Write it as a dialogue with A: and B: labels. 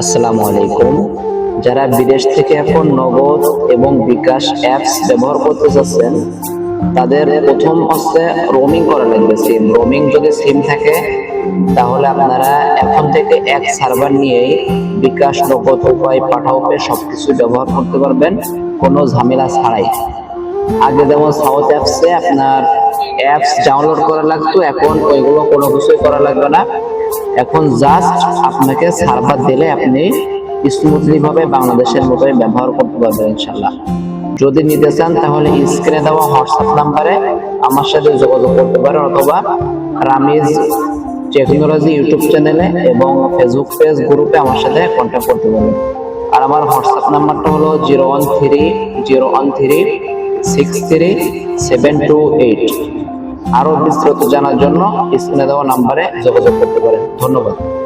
A: আসসালামু আলাইকুম। যারা বিদেশ থেকে এখন নগদ এবং বিকাশ অ্যাপস ব্যবহার করতে চাচ্ছেন তাদের প্রথম হচ্ছে রোমিং করা লাগবে সিম। রোমিং যদি সিম থাকে, তাহলে আপনারা এখন থেকে এক সার্ভার নিয়েই বিকাশ নগদ উপায় পাঠাও পে সবকিছু ব্যবহার করতে পারবেন, কোনো ঝামেলা ছাড়াই। আগে যেমন সাউথ অ্যাপসে আপনার অ্যাপস ডাউনলোড করা লাগতো, এখন ওইগুলো কোনো কিছুই করা লাগবে না। এখন জাস্ট আপনাকে সার্ভার দিলে আপনি স্মুথলি ভাবে বাংলাদেশের মতোই ব্যবহার করতে পারবেন ইনশাল্লাহ যদি নিতে চান তাহলে স্ক্রিনে দেওয়া হোয়াটসঅ্যাপ নাম্বারে আমার সাথে যোগাযোগ করতে পারেন অথবা রামিজ টেকনোলজি ইউটিউব চ্যানেলে এবং ফেসবুক পেজ গ্রুপে আমার সাথে কন্ট্যাক্ট করতে পারেন আর আমার হোয়াটসঅ্যাপ নাম্বারটা হলো zero one three zero one three six three seven two eight আরও বিস্তারিত জানার জন্য স্ক্রিনে দেওয়া নাম্বারে যোগাযোগ করতে পারেন। ধন্যবাদ।